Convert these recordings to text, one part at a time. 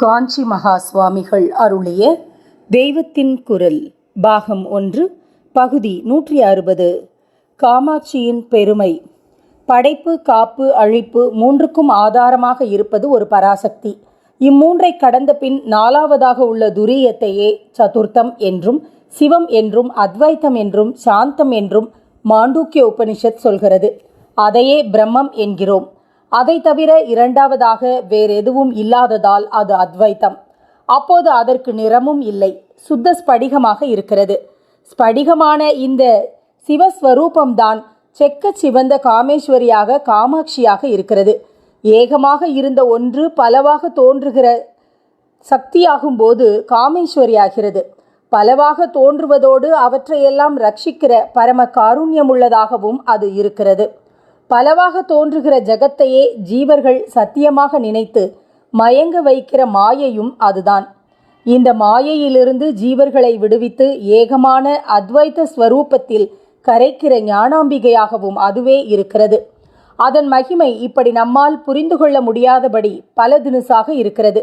காஞ்சி மகா சுவாமிகள் அருளிய தெய்வத்தின் குரல் பாகம் ஒன்று பகுதி நூற்றி அறுபது. காமாட்சியின் பெருமை. படைப்பு காப்பு அழிப்பு மூன்றுக்கும் ஆதாரமாக இருப்பது ஒரு பராசக்தி. இம்மூன்றை கடந்த பின் நாலாவதாக உள்ள துரியத்தையே சதுர்த்தம் என்றும் சிவம் என்றும் அத்வைத்தம் என்றும் சாந்தம் என்றும் மாண்டூக்கிய உபனிஷத் சொல்கிறது. அதையே பிரம்மம் என்கிறோம். அதை தவிர இரண்டாவதாக வேறெதுவும் இல்லாததால் அது அத்வைத்தம். அப்போது அதற்கு நிறமும் இல்லை சுத்த ஸ்படிகமாக இருக்கிறது. ஸ்படிகமான இந்த சிவஸ்வரூபம்தான் செக்க சிவந்த காமேஸ்வரியாக காமாட்சியாக இருக்கிறது. ஏகமாக இருந்த ஒன்று பலவாக தோன்றுகிற சக்தியாகும்போது காமேஸ்வரியாகிறது. பலவாக தோன்றுவதோடு அவற்றையெல்லாம் ரட்சிக்கிற பரம காருண்யமுள்ளதாகவும் அது இருக்கிறது. பலவாக தோன்றுகிற ஜகத்தையே ஜீவர்கள் சத்தியமாக நினைத்து மயங்க வைக்கிற மாயையும் அதுதான். இந்த மாயையிலிருந்து ஜீவர்களை விடுவித்து ஏகமான அத்வைத்த ஸ்வரூபத்தில் கரைக்கிற ஞானாம்பிகையாகவும் அதுவே இருக்கிறது. அதன் மகிமை இப்படி நம்மால் புரிந்து கொள்ள முடியாதபடி பல தினுசாக இருக்கிறது.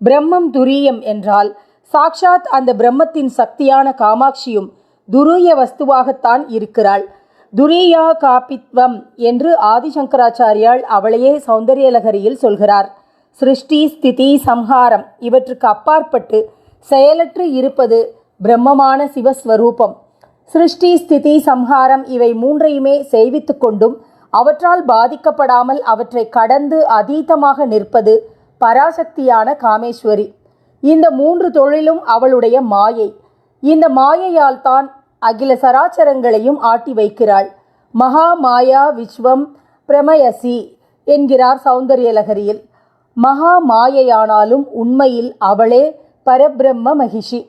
பிரம்மம் துரியம் என்றால் சாக்ஷாத் அந்த பிரம்மத்தின் சக்தியான காமாட்சியும் துரிய வஸ்துவாகத்தான் இருக்கிறாள். துரியா காப்பித்வம் என்று ஆதிசங்கராச்சாரியால் அவளையே சௌந்தரியலகரியில் சொல்கிறார். சிருஷ்டி ஸ்திதி சம்ஹாரம் இவற்றுக்கு அப்பாற்பட்டு செயலற்று இருப்பது பிரம்மமான சிவஸ்வரூபம். சிருஷ்டி ஸ்திதி சம்ஹாரம் இவை மூன்றையுமே செய்வித்து கொண்டும் அவற்றால் பாதிக்கப்படாமல் அவற்றை கடந்து அதீதமாக நிற்பது பராசக்தியான காமேஸ்வரி. இந்த மூன்று தொழிலும் அவளுடைய மாயை. இந்த மாயையால் தான் அகில சராச்சரங்களையும் ஆட்டி வைக்கிறாள். மகா மாயா விஸ்வம் பிரமயசி என்கிறார் சௌந்தரியலகரியில். மகா மாயையானாலும் உண்மையில் அவளே பரபிரம்ம மகிஷி.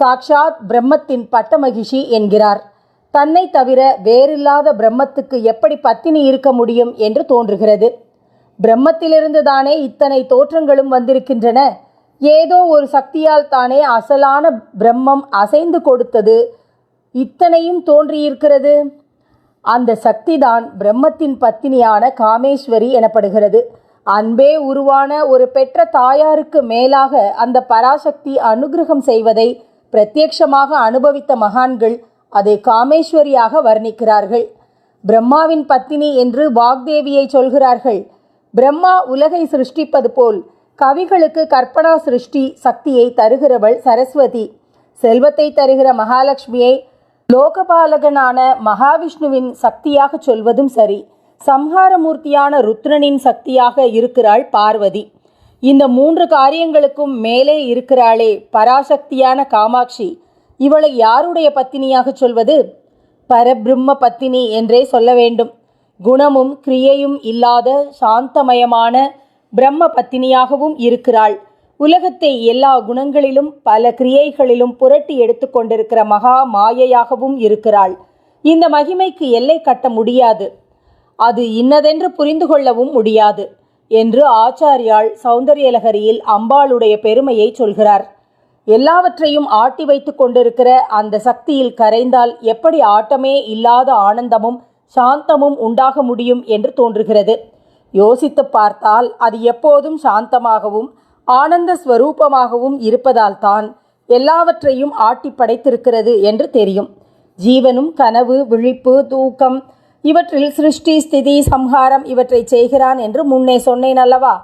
சாக்ஷாத் பிரம்மத்தின் பட்ட மகிஷி என்கிறார். தன்னை தவிர வேறில்லாத பிரம்மத்துக்கு எப்படி பத்தினி இருக்க முடியும் என்று தோன்றுகிறது. பிரம்மத்திலிருந்து தானே இத்தனை தோற்றங்களும் வந்திருக்கின்றன. ஏதோ ஒரு சக்தியால் தானே அசலான பிரம்மம் அசைந்து கொடுத்தது இத்தனையும் தோன்றியிருக்கிறது. அந்த சக்திதான் பிரம்மத்தின் பத்தினியான காமேஸ்வரி எனப்படுகிறது. அன்பே உருவான ஒரு பெற்ற தாயாருக்கு மேலாக அந்த பராசக்தி அனுகிரகம் செய்வதை பிரத்யக்ஷமாக அனுபவித்த மகான்கள் அதை காமேஸ்வரியாக வர்ணிக்கிறார்கள். பிரம்மாவின் பத்தினி என்று வாக்தேவியை சொல்கிறார்கள். பிரம்மா உலகை சிருஷ்டிப்பது போல் கவிகளுக்கு கற்பனா சிருஷ்டி சக்தியை தருகிறவள் சரஸ்வதி. செல்வத்தை தருகிற மகாலட்சுமியை லோகபாலகனான மகாவிஷ்ணுவின் சக்தியாக சொல்வதும் சரி சம்ஹாரமூர்த்தியான ருத்ரனின் சக்தியாக இருக்கிறாள் பார்வதி. இந்த மூன்று காரியங்களுக்கும் மேலே இருக்கிறாளே பராசக்தியான காமாட்சி. இவளை யாருடைய பத்தினியாக சொல்வது? பரபிரம்ம பத்தினி என்றே சொல்ல வேண்டும். குணமும் கிரியையும் இல்லாத சாந்தமயமான பிரம்ம பத்தினியாகவும் இருக்கிறாள். உலகத்தை எல்லா குணங்களிலும் பல கிரியைகளிலும் புரட்டி எடுத்துக்கொண்டிருக்கிற மகா மாயையாகவும் இருக்கிறாள். இந்த மகிமைக்கு எல்லை கட்ட முடியாது. அது இன்னதென்று புரிந்து கொள்ளவும் முடியாது என்று ஆச்சாரியாள் சௌந்தரியலகரியில் அம்பாளுடைய பெருமையை சொல்கிறார். எல்லாவற்றையும் ஆட்டி வைத்து கொண்டிருக்கிற அந்த சக்தியில் கரைந்தால் எப்படி ஆட்டமே இல்லாத ஆனந்தமும் சாந்தமும் உண்டாக முடியும் என்று தோன்றுகிறது. யோசித்து பார்த்தால் அது எப்போதும் சாந்தமாகவும் ஆனந்த ஸ்வரூபமாகவும் இருப்பதால்தான் எல்லாவற்றையும் ஆட்டி படைத்திருக்கிறது என்று தெரியும். ஜீவனும் கனவு விழிப்பு தூக்கம் இவற்றில் சிருஷ்டி ஸ்திதி சம்ஹாரம் இவற்றை செய்கிறான் என்று முன்னே சொன்னேன் அல்லவா?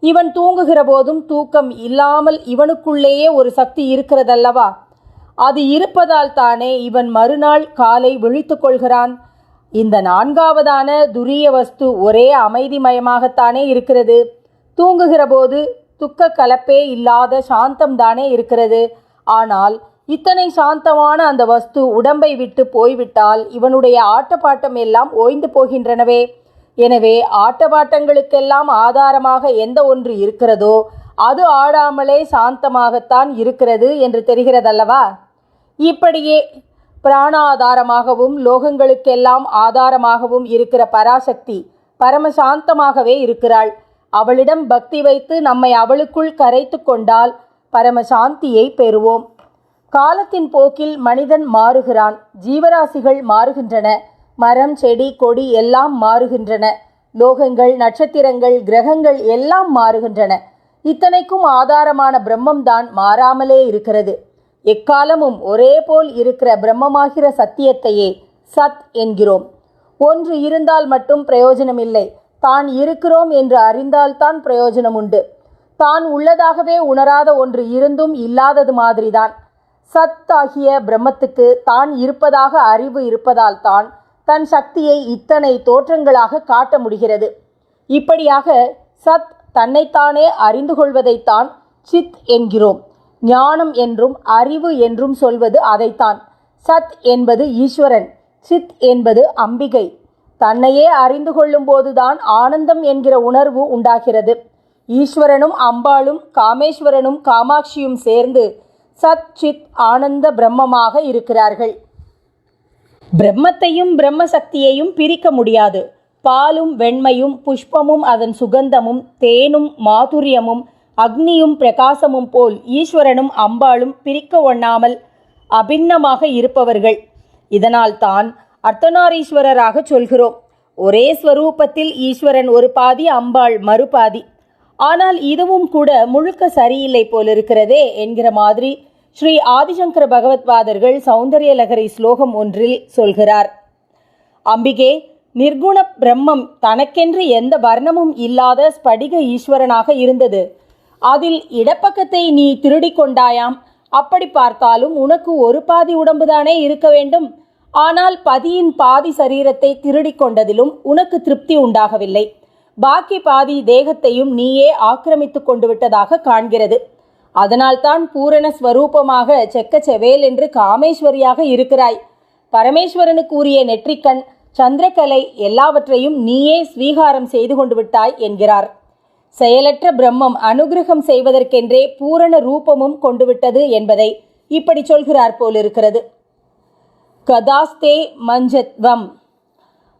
இவன் தூங்குகிற போதும் தூக்கம் இல்லாமல் இவனுக்குள்ளேயே ஒரு சக்தி இருக்கிறதல்லவா? அது இருப்பதால் தானே இவன் மறுநாள் காலை விழித்து கொள்கிறான். இந்த நான்காவதான துரிய வஸ்து ஒரே அமைதிமயமாகத்தானே இருக்கிறது. தூங்குகிற போது துக்க கலப்பே இல்லாத சாந்தம் தானே இருக்கிறது. ஆனால் இத்தனை சாந்தமான அந்த வஸ்து உடம்பை விட்டு போய்விட்டால் இவனுடைய ஆட்டப்பாட்டம் எல்லாம் ஓய்ந்து போகின்றனவே. எனவே ஆட்டப்பாட்டங்களுக்கெல்லாம் ஆதாரமாக எந்த ஒன்று இருக்கிறதோ அது ஆடாமலே சாந்தமாகத்தான் இருக்கிறது என்று தெரிகிறதல்லவா? இப்படியே பிராணாதாரமாகவும் லோகங்களுக்கெல்லாம் ஆதாரமாகவும் இருக்கிற பராசக்தி பரமசாந்தமாகவே இருக்கிறாள். அவளிடம் பக்தி வைத்து நம்மை அவளுக்குள் கரைத்து கொண்டால் பரமசாந்தியை பெறுவோம். காலத்தின் போக்கில் மனிதன் மாறுகிறான். ஜீவராசிகள் மாறுகின்றன. மரம் செடி கொடி எல்லாம் மாறுகின்றன. லோகங்கள் நட்சத்திரங்கள் கிரகங்கள் எல்லாம் மாறுகின்றன. இத்தனைக்கும் ஆதாரமான பிரம்மம்தான் மாறாமலே இருக்கிறது. எக்காலமும் ஒரே போல் இருக்கிற பிரம்மமாகிற சத்தியத்தையே சத் என்கிறோம். ஒன்று இருந்தால் மட்டும் பிரயோஜனமில்லை. தான் இருக்கிறோம் என்று அறிந்தால்தான் பிரயோஜனம் உண்டு. தான் உள்ளதாகவே உணராத ஒன்று இருந்தும் இல்லாதது மாதிரிதான். சத் ஆகிய பிரம்மத்துக்கு தான் இருப்பதாக அறிவு இருப்பதால் தான் தன் சக்தியை இத்தனை தோற்றங்களாக காட்ட முடிகிறது. இப்படியாக சத் தன்னைத்தானே அறிந்து கொள்வதைத்தான் சித் என்கிறோம். ஞானம் என்றும் அறிவு என்றும் சொல்வது அதைத்தான். சத் என்பது ஈஸ்வரன் சித் என்பது அம்பிகை. தன்னையே அறிந்து கொள்ளும் போதுதான் ஆனந்தம் என்கிற உணர்வு உண்டாகிறது. ஈஸ்வரனும் அம்பாளும் காமேஸ்வரனும் காமாட்சியும் சேர்ந்து சத் சித் ஆனந்த பிரம்மமாக இருக்கிறார்கள். பிரம்மத்தையும் பிரம்ம சக்தியையும் பிரிக்க முடியாது. பாலும் வெண்மையும் புஷ்பமும் அதன் சுகந்தமும் தேனும் மாதுரியமும் அக்னியும் பிரகாசமும் போல் ஈஸ்வரனும் அம்பாளும் பிரிக்க ஒண்ணாமல் அபிண்ணமாக இருப்பவர்கள். இதனால் தான் அர்த்தநாரீஸ்வரராக சொல்கிறோம். ஒரே ஸ்வரூபத்தில் ஈஸ்வரன் ஒரு பாதி அம்பாள் மறுபாதி ஆனால் இதுவும் கூட முழுக்க சரியில்லை போலிருக்கிறதே என்கிற மாதிரி ஸ்ரீ ஆதிசங்கர பகவத்பாதர்கள் சௌந்தரிய லகரி ஸ்லோகம் ஒன்றில் சொல்கிறார். அம்பிகே நிர்குண பிரம்மம் தனக்கென்று எந்த வர்ணமும் இல்லாத ஸ்படிக ஈஸ்வரனாக இருந்தது. அதில் இடப்பக்கத்தை நீ திருடிக் கொண்டாயாம். அப்படி பார்த்தாலும் உனக்கு ஒரு பாதி உடம்புதானே இருக்க வேண்டும்? ஆனால் பதியின் பாதி சரீரத்தை திருடிக் கொண்டதிலும் உனக்கு திருப்தி உண்டாகவில்லை. பாக்கி பாதி தேகத்தையும் நீயே ஆக்கிரமித்து கொண்டு விட்டதாக காண்கிறது. அதனால்தான் பூரண ஸ்வரூபமாக செக்க செவேல் என்று காமேஸ்வரியாக இருக்கிறாய். பரமேஸ்வரனுக்கு உரிய நெற்றிக்கண் சந்திரகலை எல்லாவற்றையும் நீயே ஸ்வீகாரம் செய்து கொண்டு விட்டாய் என்கிறார். செயலற்ற பிரம்மம் அனுகிரகம் செய்வதற்கென்றே பூரண ரூபமும் கொண்டு விட்டது என்பதை இப்படி சொல்கிறார் போலிருக்கிறது. கதாஸ்தே மஞ்சத்வம்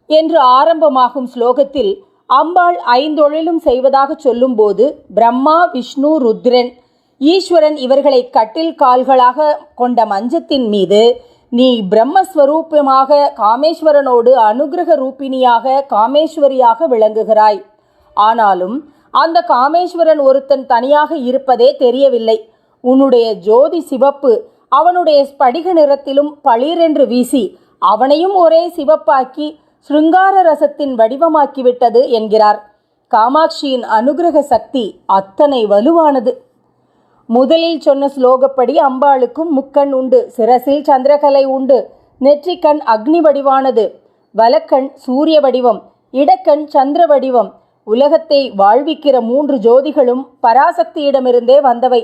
என்று ஆரம்பமாகும் ஸ்லோகத்தில் அம்பாள் ஐந்தொழிலும் செய்வதாக சொல்லும்போது பிரம்மா விஷ்ணு ருத்ரன் ஈஸ்வரன் இவர்களை கட்டில் கால்களாக கொண்ட மஞ்சத்தின் மீது நீ பிரம்மஸ்வரூபமாக காமேஸ்வரனோடு அனுகிரக ரூபிணியாக காமேஸ்வரியாக விளங்குகிறாய். ஆனாலும் அந்த காமேஸ்வரன் ஒருத்தன் தனியாக இருப்பதே தெரியவில்லை. உன்னுடைய ஜோதி சிவப்பு அவனுடைய ஸ்படிக நிறத்திலும் பளிரென்று வீசி அவனையும் ஒரே சிவப்பாக்கி சிருங்கார ரசத்தின் வடிவமாக்கிவிட்டது என்கிறார். காமாட்சியின் அனுகிரக சக்தி அத்தனை வலுவானது. முதலில் சொன்ன ஸ்லோகப்படி அம்பாளுக்கும் முக்கண் உண்டு சிரசில் சந்திரகலை உண்டு நெற்றிக்கண் அக்னி வடிவானது வலக்கண் சூரிய வடிவம் இடக்கண் சந்திர வடிவம் உலகத்தை வாழ்விக்கிற மூன்று ஜோதிகளும் பராசக்தியிடமிருந்தே வந்தவை.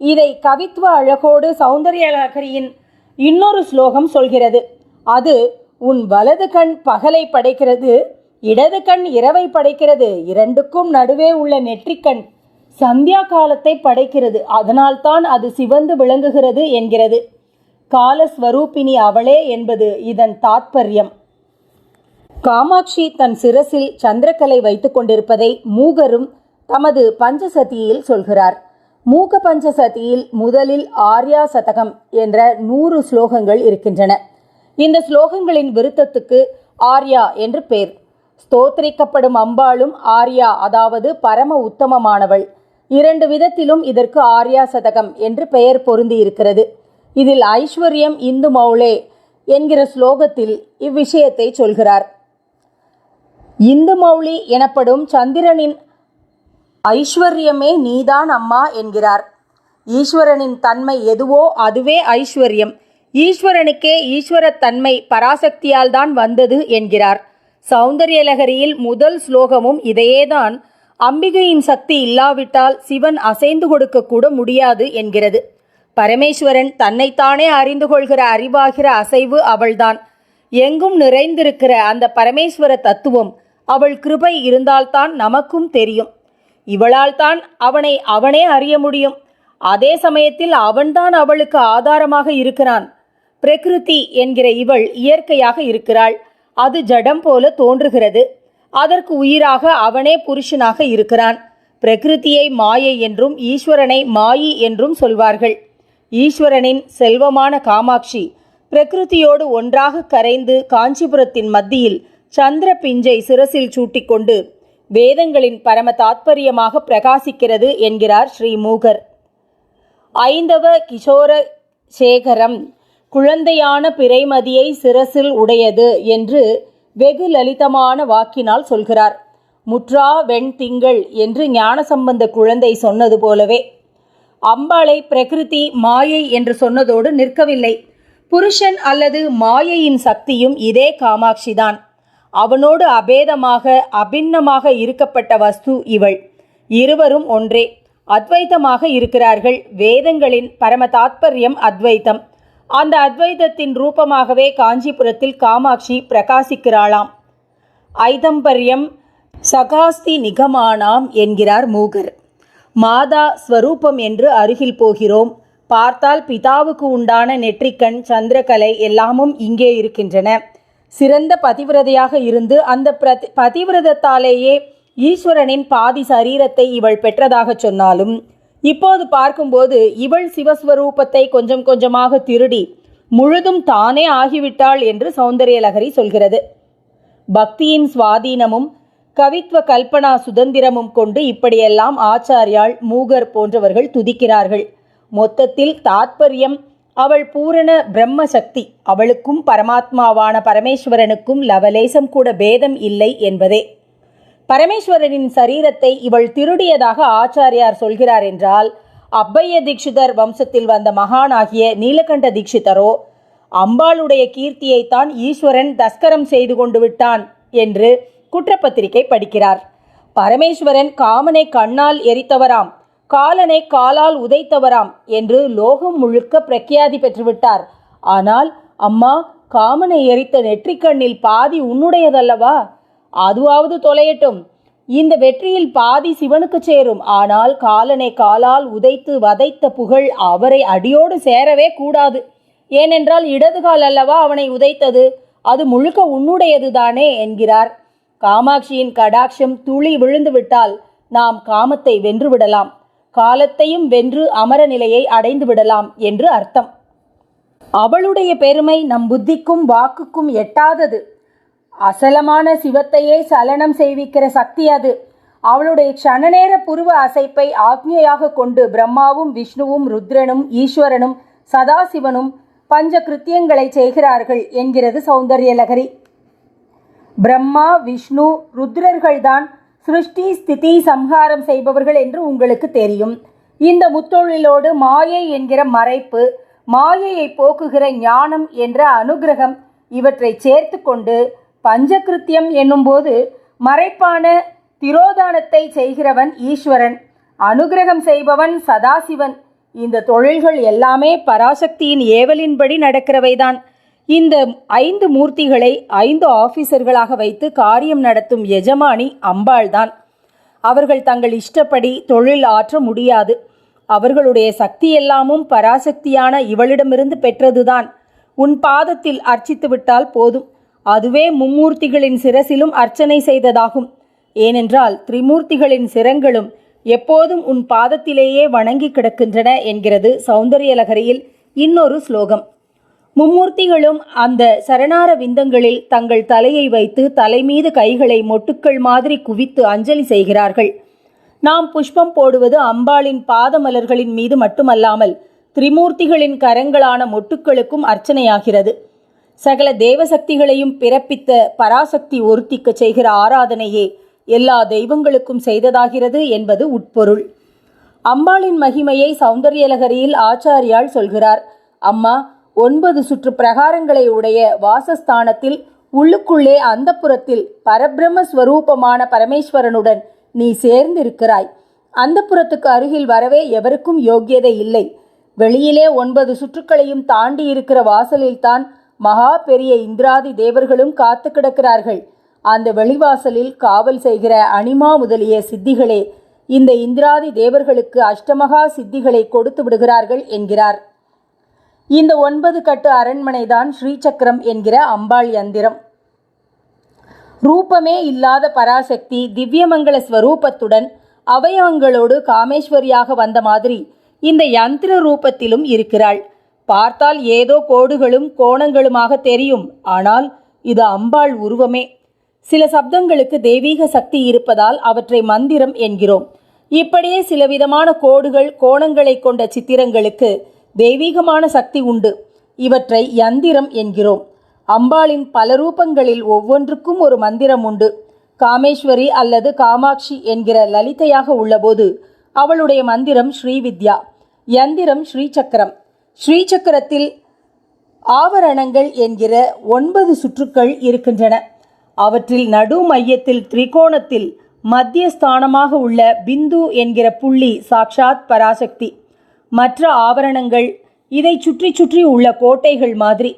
இதை கவித்துவ அழகோடு சௌந்தர்யலகரியின் இன்னொரு ஸ்லோகம் சொல்கிறது. அது உன் வலது கண் பகலை படைக்கிறது இடது கண் இரவை படைக்கிறது இரண்டுக்கும் நடுவே உள்ள நெற்றிக்கண் சந்தியா காலத்தை படைக்கிறது அதனால்தான் அது சிவந்து விளங்குகிறது என்கிறது. காலஸ்வரூபிணி அவளே என்பது இதன் தாத்பரியம். காமாட்சி தன் சிரசில் சந்திரக்கலை வைத்துக் கொண்டிருப்பதை மூகரும் தமது பஞ்சசதியில் சொல்கிறார். மூக பஞ்சசதியில் முதலில் ஆர்யா சதகம் என்ற நூறு ஸ்லோகங்கள் இருக்கின்றன. இந்த ஸ்லோகங்களின் விருத்தத்துக்கு ஆர்யா என்று பெயர் ஸ்தோத்திரிக்கப்படும் அம்பாளும் ஆர்யா அதாவது பரம உத்தமமானவள். இரண்டு விதத்திலும் இதற்கு ஆர்யா சதகம் என்று பெயர் பொருந்தி இருக்கிறது இதில் ஐஸ்வர்யம் இந்து மௌளே என்கிற ஸ்லோகத்தில் இவ்விஷயத்தை சொல்கிறார். இந்து மௌலி எனப்படும் சந்திரனின் ஐஸ்வர்யமே நீதான் அம்மா என்கிறார். ஈஸ்வரனின் தன்மை எதுவோ அதுவே ஐஸ்வர்யம். ஈஸ்வரனுக்கே ஈஸ்வரத்தன்மை பராசக்தியால் தான் வந்தது என்கிறார். சௌந்தர்யலகரியில் முதல் ஸ்லோகமும் இதையேதான். அம்பிகையின் சக்தி இல்லாவிட்டால் சிவன் அசைந்து கொடுக்க கூட முடியாது என்கிறது. பரமேஸ்வரன் தன்னைத்தானே அறிந்து கொள்கிற அறிவாகிற அசைவு அவள்தான். எங்கும் நிறைந்திருக்கிற அந்த பரமேஸ்வர தத்துவம் அவள் கிருபை இருந்தால்தான் நமக்கும் தெரியும். இவளால் தான் அவனை அவனே அறிய முடியும். அதே சமயத்தில் அவன்தான் அவளுக்கு ஆதாரமாக இருக்கிறான். பிரகிருதி என்கிற இவள் இயற்கையாக இருக்கிறாள். அது ஜடம் போல தோன்றுகிறது. அதற்கு உயிராக அவனே புருஷனாக இருக்கிறான். பிரகிருதியை மாயை என்றும் ஈஸ்வரனை மாயி என்றும் சொல்வார்கள். ஈஸ்வரனின் செல்வமான காமாட்சி பிரகிருதியோடு ஒன்றாக கரைந்து காஞ்சிபுரத்தின் மத்தியில் சந்திர பிஞ்சை சிரசில் சூட்டிக்கொண்டு வேதங்களின் பரம தாத்பரியமாக பிரகாசிக்கிறது என்கிறார் ஸ்ரீ மூகர். ஐந்தவ கிஷோர சேகரம் குழந்தையான பிறைமதியை சிரசில் உடையது என்று வெகு லலிதமான வாக்கினால் சொல்கிறார். முற்றா வெண் திங்கள் என்று ஞானசம்பந்த குழந்தை சொன்னது போலவே. அம்பாளை பிரகிருதி மாயை என்று சொன்னதோடு நிற்கவில்லை. புருஷன் அல்லது மாயையின் சக்தியும் இதே காமாட்சிதான். அவனோடு அபேதமாக அபின்னமாக இருக்கப்பட்ட வஸ்து இவள். இருவரும் ஒன்றே. அத்வைத்தமாக இருக்கிறார்கள். வேதங்களின் பரம தாத்பரியம் அத்வைத்தம். அந்த அத்வைதத்தின் ரூபமாகவே காஞ்சிபுரத்தில் காமாட்சி பிரகாசிக்கிறாளாம். ஐதம்பரியம் சகாஸ்தி நிகமானாம் என்கிறார் மூகர். மாதா ஸ்வரூபம் என்று அருகில் போகிறோம். பார்த்தால் பிதாவுக்கு உண்டான நெற்றிக்கண் சந்திரகலை எல்லாமும் இங்கே இருக்கின்றன. சிறந்த பதிவிரதையாக இருந்து அந்த பிரதி பதிவிரதத்தாலேயே ஈஸ்வரனின் பாதி சரீரத்தை இவள் பெற்றதாகச் சொன்னாலும் இப்போது பார்க்கும்போது இவள் சிவஸ்வரூபத்தை கொஞ்சம் கொஞ்சமாக திருடி முழுதும் தானே ஆகிவிட்டாள் என்று சௌந்தரியலகரி சொல்கிறது. பக்தியின் சுவாதீனமும் கவித்துவ கல்பனா சுதந்திரமும் கொண்டு இப்படியெல்லாம் ஆச்சாரியாள் மூகர் போன்றவர்கள் துதிக்கிறார்கள். மொத்தத்தில் தாத்பரியம் அவள் பூரண பிரம்ம சக்தி அவளுக்கும் பரமாத்மாவான பரமேஸ்வரனுக்கும் லவலேசம் கூட பேதம் இல்லை என்பதே. பரமேஸ்வரனின் சரீரத்தை இவள் திருடியதாக ஆச்சாரியார் சொல்கிறார் என்றால் அப்பைய தீட்சிதர் வம்சத்தில் வந்த மகானாகிய நீலகண்ட தீட்சிதரோ அம்பாளுடைய கீர்த்தியைத்தான் ஈஸ்வரன் தஸ்கரம் செய்து கொண்டு விட்டான் என்று குற்றப்பத்திரிகை படிக்கிறார். பரமேஸ்வரன் காமனை கண்ணால் எரித்தவராம். காலனை காலால் உதைத்தவராம் என்று லோகம் முழுக்க பிரக்கியாதி பெற்றுவிட்டார். ஆனால் அம்மா காமனை எரித்த நெற்றிக்கண்ணில் பாதி உன்னுடையதல்லவா? அதுவாவது தொலையட்டும். இந்த வெற்றியில் பாதி சிவனுக்கு சேரும். ஆனால் காலனை காலால் உதைத்து வதைத்த புகழ் அவரை அடியோடு சேரவே கூடாது. ஏனென்றால் இடதுகால் அல்லவா அவனை உதைத்தது? அது முழுக்க உன்னுடையதுதானே என்கிறார். காமாட்சியின் கடாட்சம் துளி விழுந்து விட்டால் நாம் காமத்தை வென்று விடலாம் காலத்தையும் வென்று அமர நிலையை அடைந்து விடலாம் என்று அர்த்தம். அவளுடைய பெருமை நம் புத்திக்கும் வாக்குக்கும் எட்டாதது. அசலமான சிவத்தையே சலனம் செய்விக்கிற சக்தி அது. அவளுடைய க்ஷணநேர புருவ அசைப்பை ஆக்ஞையாக கொண்டு பிரம்மாவும் விஷ்ணுவும் ருத்ரனும் ஈஸ்வரனும் சதாசிவனும் பஞ்ச கிருத்தியங்களை செய்கிறார்கள் என்கிறது சௌந்தர்யலகரி. பிரம்மா விஷ்ணு ருத்ரர்கள்தான் சிருஷ்டி ஸ்திதி சம்ஹாரம் செய்பவர்கள் என்று உங்களுக்கு தெரியும். இந்த முத்தொழிலோடு மாயை என்கிற மறைப்பு மாயையை போக்குகிற ஞானம் என்ற அனுகிரகம் இவற்றை சேர்த்து கொண்டு பஞ்சகிருத்தியம் என்னும்போது மறைப்பான திரோதானத்தை செய்கிறவன் ஈஸ்வரன். அனுகிரகம் செய்பவன் சதாசிவன். இந்த தொழில்கள் எல்லாமே பராசக்தியின் ஏவலின்படி நடக்கிறவைதான். இந்த ஐந்து மூர்த்திகளை ஐந்து ஆபீசர்களாக வைத்து காரியம் நடத்தும் எஜமானி அம்பாள்தான். அவர்கள் தங்கள் இஷ்டப்படி தொழில் ஆற்ற முடியாது. அவர்களுடைய சக்தி எல்லாமும் பராசக்தியான இவளிடமிருந்து பெற்றதுதான். உன் பாதத்தில் அர்ச்சித்து விட்டால் போதும். அதுவே மும்மூர்த்திகளின் சிரசிலும் அர்ச்சனை செய்ததாகும். ஏனென்றால் திரிமூர்த்திகளின் சிரங்களும் எப்போதும் உன் பாதத்திலேயே வணங்கி கிடக்கின்றன என்கிறது சௌந்தரியலகரியில் இன்னொரு ஸ்லோகம். மும்மூர்த்திகளும் அந்த சரணார விந்தங்களில் தங்கள் தலையை வைத்து தலைமீது கைகளை மொட்டுக்கள் மாதிரி குவித்து அஞ்சலி செய்கிறார்கள். நாம் புஷ்பம் போடுவது அம்பாளின் பாதமலர்களின் மீது மட்டுமல்லாமல் திரிமூர்த்திகளின் கரங்களான மொட்டுக்களுக்கும் அர்ச்சனையாகிறது. சகல தேவசக்திகளையும் பிறப்பித்த பராசக்தி ஒருத்திக்க செய்கிற ஆராதனையே எல்லா தெய்வங்களுக்கும் செய்ததாகிறது என்பது உட்பொருள். அம்பாளின் மகிமையை சௌந்தர்யலகரியில் ஆச்சாரியால் சொல்கிறார். அம்மா ஒன்பது சுற்று பிரகாரங்களை உடைய வாசஸ்தானத்தில் உள்ளுக்குள்ளே அந்தப்புறத்தில் பரபிரம்ம ஸ்வரூபமான பரமேஸ்வரனுடன் நீ சேர்ந்திருக்கிறாய். அந்தப்புறத்துக்கு அருகில் வரவே எவருக்கும் யோக்கியதை இல்லை. வெளியிலே ஒன்பது சுற்றுக்களையும் தாண்டி இருக்கிற வாசலில்தான் மகா பெரிய இந்திராதி தேவர்களும் காத்து கிடக்கிறார்கள். அந்த வெளிவாசலில் காவல் செய்கிற அனிமா முதலிய சித்திகளே இந்த இந்திராதி தேவர்களுக்கு அஷ்டமகா சித்திகளை கொடுத்து விடுகிறார்கள் என்கிறார். இந்த ஒன்பது கட்டு அரண்மனைதான் ஸ்ரீசக்கரம் என்கிற அம்பாள் யந்திரம். ரூபமே இல்லாத பராசக்தி திவ்யமங்கள ஸ்வரூபத்துடன் அவயவங்களோடு காமேஸ்வரியாக வந்த மாதிரி இந்த யந்திர ரூபத்திலும் இருக்கிறாள். பார்த்தால் ஏதோ கோடுகளும் கோணங்களுமாக தெரியும். ஆனால் இது அம்பாள் உருவமே. சில சப்தங்களுக்கு தெய்வீக சக்தி இருப்பதால் அவற்றை மந்திரம் என்கிறோம். இப்படியே சில விதமான கோடுகள் கோணங்களை கொண்ட சித்திரங்களுக்கு தெய்வீகமான சக்தி உண்டு. இவற்றை யந்திரம் என்கிறோம். அம்பாளின் பல ரூபங்களில் ஒவ்வொன்றுக்கும் ஒரு மந்திரம் உண்டு. காமேஸ்வரி அல்லது காமாட்சி என்கிற லலிதையாக உள்ளபோது அவளுடைய மந்திரம் ஸ்ரீவித்யா யந்திரம் ஸ்ரீசக்கரம். ஸ்ரீசக்கரத்தில் ஆவரணங்கள் என்கிற ஒன்பது சுற்றுக்கள் இருக்கின்றன. அவற்றில் நடு மையத்தில் திரிகோணத்தில் மத்திய ஸ்தானமாக உள்ள பிந்து என்கிற புள்ளி சாக்ஷாத் பராசக்தி. மற்ற ஆவரணங்கள் இதை சுற்றி சுற்றி உள்ள கோட்டைகள் மாதிரி.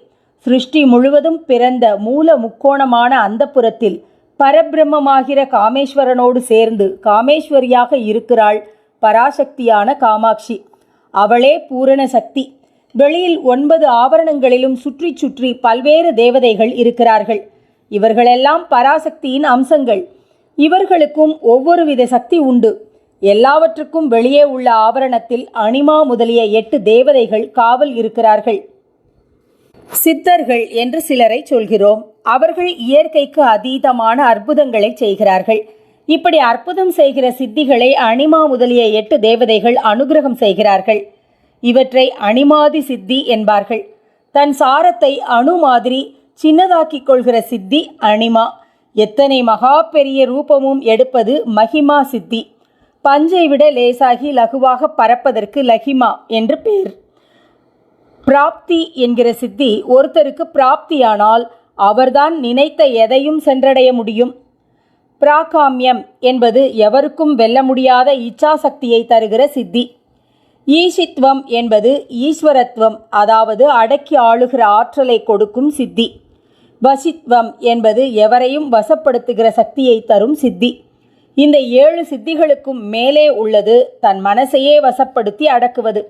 சிருஷ்டி முழுவதும் பிறந்த மூல முக்கோணமான அந்தப்புறத்தில் பரபிரம்மமாகிற காமேஸ்வரனோடு சேர்ந்து காமேஸ்வரியாக இருக்கிறாள் பராசக்தியான காமாட்சி. அவளே பூரண சக்தி. வெளியில் ஒன்பது ஆவரணங்களிலும் சுற்றி சுற்றி பல்வேறு தேவதைகள் இருக்கிறார்கள். இவர்களெல்லாம் பராசக்தியின் அம்சங்கள். இவர்களுக்கும் ஒவ்வொரு வித சக்தி உண்டு. எல்லாவற்றுக்கும் வெளியே உள்ள ஆவரணத்தில் அனிமா முதலிய எட்டு தேவதைகள் காவல் இருக்கிறார்கள். சித்தர்கள் என்று சிலரை சொல்கிறோம். அவர்கள் இயற்கைக்கு அதீதமான அற்புதங்களை செய்கிறார்கள். இப்படி அற்புதம் செய்கிற சித்திகளை அனிமா முதலிய எட்டு தேவதைகள் அனுகிரகம் செய்கிறார்கள். இவற்றை அணிமாதி சித்தி என்பார்கள். தன் சாரத்தை அணு மாதிரி சின்னதாக்கிக் கொள்கிற சித்தி அனிமா. எத்தனை மகா பெரிய ரூபமும் எடுப்பது மகிமா சித்தி. பஞ்சை விட லேசாகி லகுவாக பறப்பதற்கு லகிமா என்று பெயர் பிராப்தி என்கிற சித்தி ஒருத்தருக்கு பிராப்தியானால் அவர்தான் நினைத்த எதையும் சென்றடைய முடியும். பிராகாமியம் என்பது எவருக்கும் வெல்ல முடியாத இச்சாசக்தியை தருகிற சித்தி. ஈஷித்வம் என்பது ஈஸ்வரத்துவம் அதாவது அடக்கி ஆளுகிற ஆற்றலை கொடுக்கும் சித்தி. வசித்வம் என்பது எவரையும் வசப்படுத்துகிற சக்தியை தரும் சித்தி. இந்த ஏழு சித்திகளுக்கும் மேலே உள்ளது தன் மனசையே வசப்படுத்தி அடக்குவது.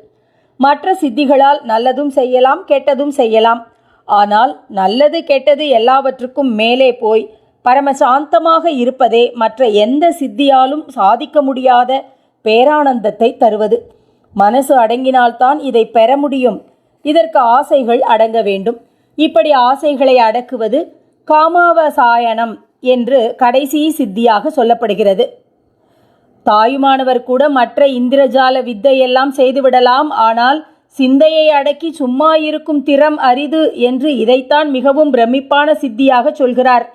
மற்ற சித்திகளால் நல்லதும் செய்யலாம் கெட்டதும் செய்யலாம். ஆனால் நல்லது கெட்டது எல்லாவற்றுக்கும் மேலே போய் பரமசாந்தமாக இருப்பதே மற்ற எந்த சித்தியாலும் சாதிக்க முடியாத பேரானந்தத்தை தருவது. மனசு அடங்கினால்தான் இதை பெற முடியும். இதற்கு ஆசைகள் அடங்க வேண்டும். இப்படி ஆசைகளை அடக்குவது காமாவசாயனம். என்று கடைசி சித்தியாக சொல்லப்படுகிறது. தாயுமானவர் கூட மற்ற இந்திரஜால வித்தையெல்லாம் செய்துவிடலாம். ஆனால் சிந்தையை அடக்கி சும்மா இருக்கும் திறம் அரிது என்று இதைத்தான் மிகவும் பிரமிப்பான சித்தியாக சொல்கிறார்.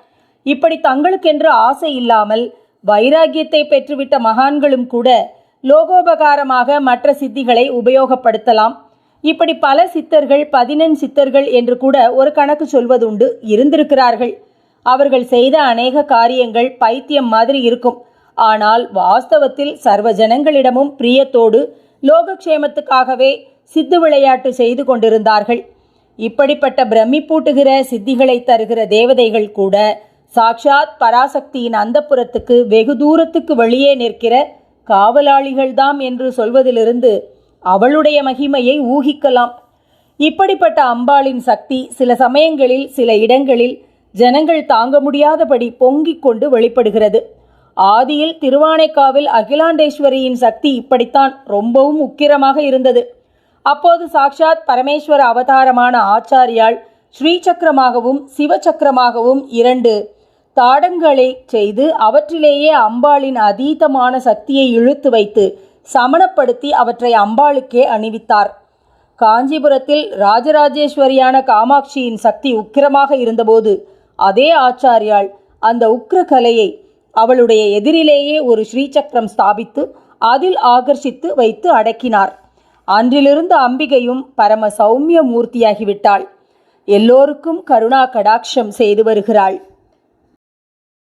இப்படி தங்களுக்கென்று ஆசை இல்லாமல் வைராகியத்தை பெற்றுவிட்ட மகான்களும் கூட லோகோபகாரமாக மற்ற சித்திகளை உபயோகப்படுத்தலாம். இப்படி பல சித்தர்கள் பதினெண் சித்தர்கள் என்று கூட ஒரு கணக்கு சொல்வதுண்டு இருந்திருக்கிறார்கள். அவர்கள் செய்த அநேக காரியங்கள் பைத்தியம் மாதிரி இருக்கும். ஆனால் வாஸ்தவத்தில் சர்வ ஜனங்களிடமும் பிரியத்தோடு லோகக்ஷேமத்துக்காகவே சித்து விளையாட்டு செய்து கொண்டிருந்தார்கள். இப்படிப்பட்ட பிரமிப்பூட்டுகிற சித்திகளை தருகிற தேவதைகள் கூட சாக்ஷாத் பராசக்தியின் அந்தப்புறத்துக்கு வெகு தூரத்துக்கு வெளியே நிற்கிற காவலாளிகள்தாம் என்று சொல்வதிலிருந்து அவளுடைய மகிமையை ஊகிக்கலாம். இப்படிப்பட்ட அம்பாளின் சக்தி சில சமயங்களில் சில இடங்களில் ஜனங்கள் தாங்க முடியாதபடி பொங்கிக் கொண்டு வெளிப்படுகிறது. ஆதியில் திருவானைக்காவில் அகிலாண்டேஸ்வரியின் சக்தி இப்படித்தான் ரொம்பவும் உக்கிரமாக இருந்தது. அப்போது சாக்ஷாத் பரமேஸ்வர அவதாரமான ஆச்சாரியால் ஸ்ரீசக்கரமாகவும் சிவசக்கரமாகவும் இரண்டு தாடங்களை செய்து அவற்றிலேயே அம்பாளின் அதீதமான சக்தியை இழுத்து வைத்து சமணப்படுத்தி அவற்றை அம்பாளுக்கே அணிவித்தார். காஞ்சிபுரத்தில் ராஜராஜேஸ்வரியான காமாட்சியின் சக்தி உக்கிரமாக இருந்தபோது அதே ஆச்சாரியால் அந்த உக்ர கலையை அவளுடைய எதிரிலேயே ஒரு ஸ்ரீசக்கரம் ஸ்தாபித்து அதில் ஆகர்ஷித்து வைத்து அடக்கினார். அன்றிலிருந்து அம்பிகையும் பரம சௌமிய மூர்த்தியாகிவிட்டாள் எல்லோருக்கும் கருணா கடாட்சம் செய்து வருகிறாள்.